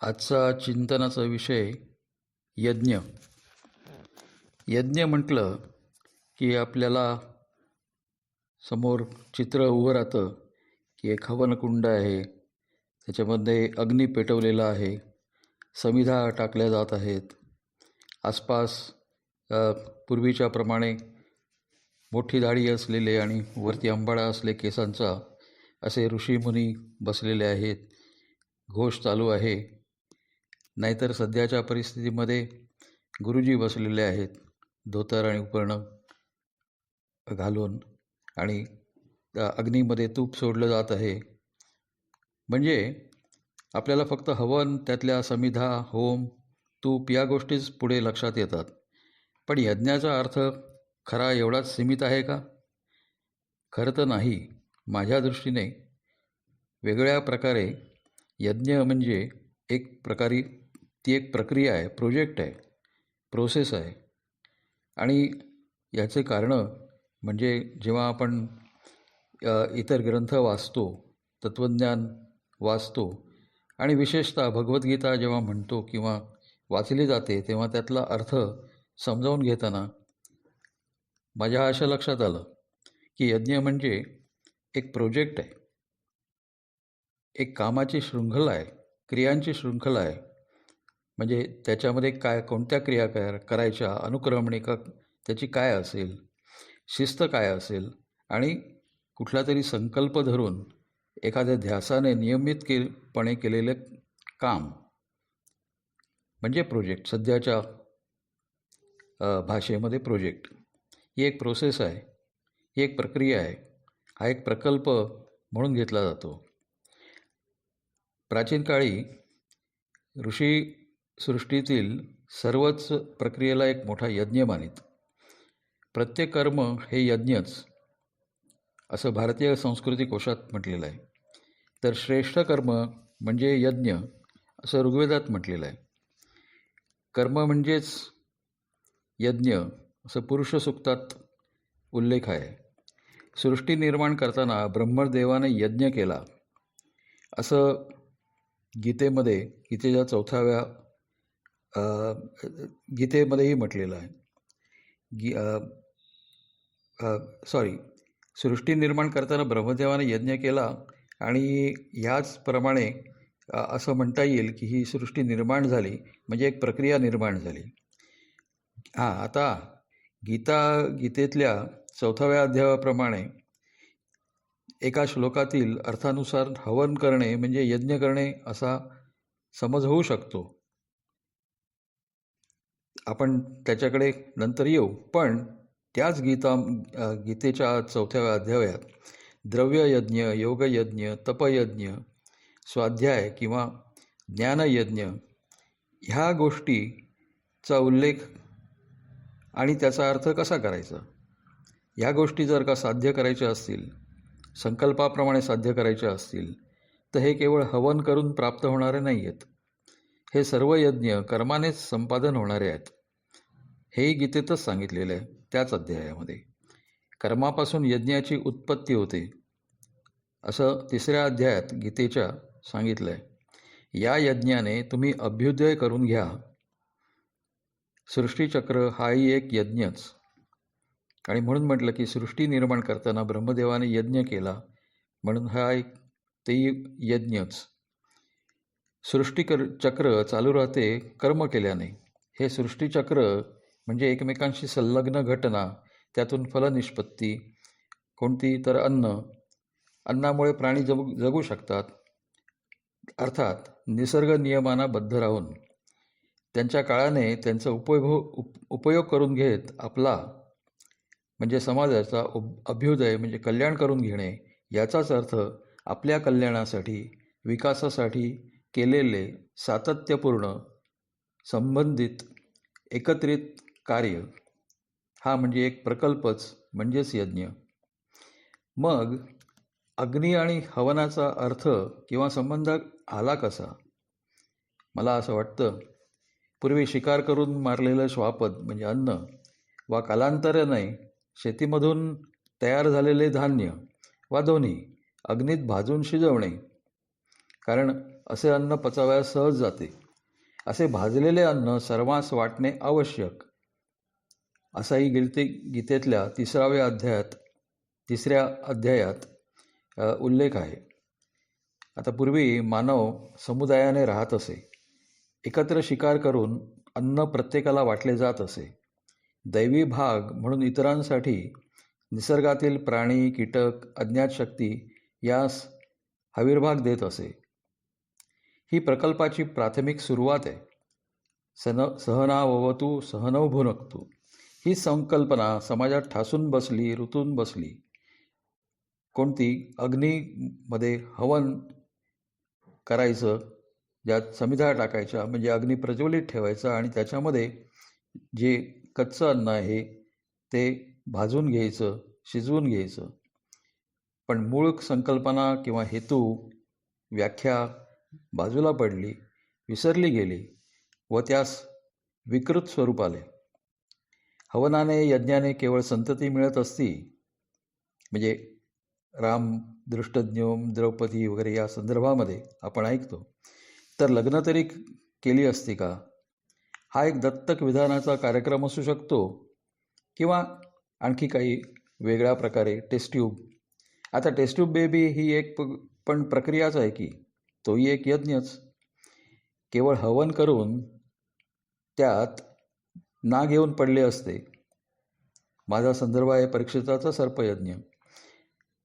आजचा चिंतनाचा विषय यज्ञ. यज्ञ म्हटलं की आपल्याला समोर चित्र उभं राहतं की एक हवनकुंड आहे त्याच्यामध्ये अग्नी पेटवलेला आहे समिधा टाकल्या जात आहेत. आसपास पूर्वीच्या प्रमाणे मोठी दाढी असलेले आणि वरती अंबाडा असले केसांचा असे ऋषीमुनी बसलेले आहेत. घोष चालू आहे. नाहीतर सध्याच्या परिस्थितीमध्ये गुरुजी बसलेले आहेत धोतर आणि उपरणं घालून आणि त्या अग्नीमध्ये तूप सोडलं जात आहे. म्हणजे आपल्याला फक्त हवन त्यातल्या समिधा होम तूप या गोष्टीच पुढे लक्षात येतात. पण यज्ञाचा अर्थ खरा एवढाच सीमित आहे का? खरं तर नाही. माझ्या दृष्टीने वेगळ्या प्रकारे यज्ञ म्हणजे एक प्रकारे ती एक प्रक्रिया आहे प्रोजेक्ट आहे प्रोसेस आहे. आणि याचे कारणं म्हणजे जेव्हा आपण इतर ग्रंथ वाचतो तत्त्वज्ञान वाचतो आणि विशेषतः भगवद्गीता जेव्हा म्हणतो किंवा वाचली जाते तेव्हा त्यातला अर्थ समजावून घेताना माझ्या अशा लक्षात आलं की यज्ञ म्हणजे एक प्रोजेक्ट आहे. एक कामाची शृंखला आहे क्रियांची शृंखला आहे. म्हणजे त्याच्यामध्ये काय कोणत्या क्रिया कर करायच्या अनुक्रमणिका त्याची काय असेल शिस्त काय असेल आणि कुठला तरी संकल्प धरून एखाद्या ध्यासाने नियमित केपणे केलेले काम म्हणजे प्रोजेक्ट सध्याच्या भाषेमध्ये प्रोजेक्ट. ही एक प्रोसेस आहे ही एक प्रक्रिया आहे हा एक प्रकल्प म्हणून घेतला जातो. प्राचीन काळी ऋषी सृष्टीतील सर्वच प्रक्रियेला एक मोठा यज्ञ मानित. प्रत्येक कर्म हे यज्ञच असं भारतीय संस्कृती कोशात म्हटलेलं आहे. तर श्रेष्ठ कर्म म्हणजे यज्ञ असं ऋग्वेदात म्हटलेलं आहे. कर्म म्हणजेच यज्ञ असं पुरुष सुक्तात उल्लेख आहे. सृष्टी निर्माण करताना ब्रह्मदेवाने यज्ञ केला. असं गीतेमध्ये गीतेच्या चौथाव्या गीतेमध्येही म्हटलेलं आहे. गी सॉरी सृष्टी निर्माण करताना ब्रह्मदेवाने यज्ञ केला आणि ह्याचप्रमाणे असं म्हणता येईल की ही सृष्टी निर्माण झाली म्हणजे एक प्रक्रिया निर्माण झाली. हां आता गीता गीतेतल्या चौथाव्या अध्यायाप्रमाणे एका श्लोकातील अर्थानुसार हवन करणे म्हणजे यज्ञ करणे असा समज होऊ शकतो. आपण त्याच्याकडे नंतर येऊ. पण त्याच गीता गीतेच्या चौथ्या अध्यायात द्रव्ययज्ञ योगयज्ञ तपयज्ञ स्वाध्याय किंवा ज्ञानयज्ञ ह्या गोष्टीचा उल्लेख आणि त्याचा अर्थ कसा करायचा? ह्या गोष्टी जर का साध्य करायच्या असतील संकल्पाप्रमाणे साध्य करायच्या असतील तर हे केवळ हवन करून प्राप्त होणारे नाही आहेत हे सर्व यज्ञ कर्मानेच संपादन होणारे आहेत. हे गीतेतच सांगितलेलं आहे त्याच अध्यायामध्ये. कर्मापासून यज्ञाची उत्पत्ती होते. असं तिसऱ्या अध्यायात गीतेच्या सांगितलं आहे या यज्ञाने तुम्ही अभ्युदय करून घ्या. सृष्टीचक्र हाही एक यज्ञच. आणि म्हणून म्हटलं की सृष्टी निर्माण करताना ब्रह्मदेवाने यज्ञ केला म्हणून हा एक तेही यज्ञच. सृष्टीकर चक्र चालू राहते कर्म केल्याने. हे सृष्टीचक्र म्हणजे एकमेकांशी संलग्न घटना त्यातून फलनिष्पत्ती कोणती तर अन्न अन्नामुळे प्राणी जगू जगू शकतात. अर्थात निसर्ग नियमांना बद्ध राहून त्यांच्या काळाने त्यांचा उपयोग उप उपयोग करून घेत आपला म्हणजे समाजाचा अभ्युदय म्हणजे कल्याण करून घेणे याचाच अर्थ आपल्या कल्याणासाठी विकासासाठी केलेले सातत्यपूर्ण संबंधित एकत्रित कार्य हा म्हणजे एक प्रकल्पच म्हणजेच यज्ञ. मग अग्नी आणि हवनाचा अर्थ किंवा संबंध आला कसा? मला असं वाटतं पूर्वी शिकार करून मारलेलं श्वापद म्हणजे अन्न वा कालांतराने शेतीमधून तयार झालेले धान्य वा दोन्ही अग्नीत भाजून शिजवणे. कारण असे अन्न पचावयास सहज जाते. असे भाजलेले अन्न सर्वांस वाटणे आवश्यक. असाही गीते गीतेतल्या तिसराव्या अध्यायात तिसऱ्या अध्यायात उल्लेख आहे. आता पूर्वी मानव समुदायाने राहत असे. एकत्र शिकार करून अन्न प्रत्येकाला वाटले जात असे. दैवी भाग म्हणून इतरांसाठी निसर्गातील प्राणी कीटक अज्ञात शक्ती यास हविर्भाग देत असे. ही प्रकल्पाची प्राथमिक सुरुवात आहे. सन सहनाववतू सहनव भुनकतू. ही संकल्पना समाजात ठासून बसली ऋतून बसली. कोणती? अग्नीमध्ये हवन करायचं ज्यात समिधा टाकायच्या म्हणजे अग्नी प्रज्वलित ठेवायचा आणि त्याच्यामध्ये जे कच्चं अन्न आहे ते भाजून घ्यायचं शिजवून घ्यायचं. पण मूळ संकल्पना किंवा हेतू व्याख्या बाजूला पडली विसरली गेली व त्यास विकृत स्वरूप आले. हवनाने यज्ञाने केवळ संतती मिळत असती. म्हणजे राम दृष्टज्ञोम द्रौपदी वगैरे या संदर्भामध्ये आपण ऐकतो. तर लग्न तरी केली असती का? हा एक दत्तक विधानाचा कार्यक्रम असू शकतो किंवा आणखी काही वेगळ्या प्रकारे टेस्ट्यूब आता टेस्ट्यूब बेबी ही एक प- पण प्रक्रियाच आहे की तोही एक यज्ञच. केवळ हवन करून त्यात ना घेऊन पडले असते. माझा संदर्भ आहे परीक्षिताचा सर्पयज्ञ.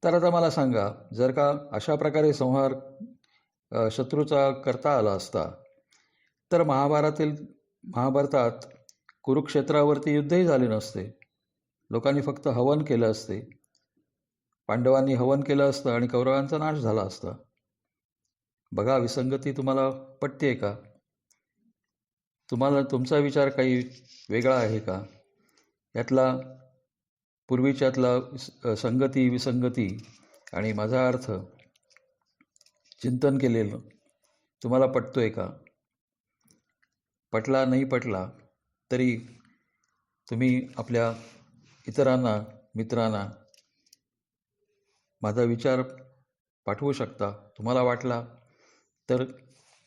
तर आता मला सांगा जर का अशा प्रकारे संहार शत्रूचा करता आला असता तर महाभारतातील महाभारतात कुरुक्षेत्रावरती युद्धही झाले नसते. लोकांनी फक्त हवन केलं असते. पांडवांनी हवन केलं असतं आणि कौरवांचा नाश झाला असता. बघा विसंगती तुम्हाला पटते का? तुम्हाला तुमचा विचार काही वेगळा आहे का? यातला पूर्वीच्यातला संगती विसंगती आणि माझा अर्थ चिंतन केलेलं तुम्हाला पटतोय का? पटला नाही पटला तरी तुम्ही आपल्या इतरांना मित्रांना माझा विचार पाठवू शकता? तुम्हाला वाटला? तर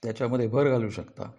त्याच्यामध्ये भर घालू शकता.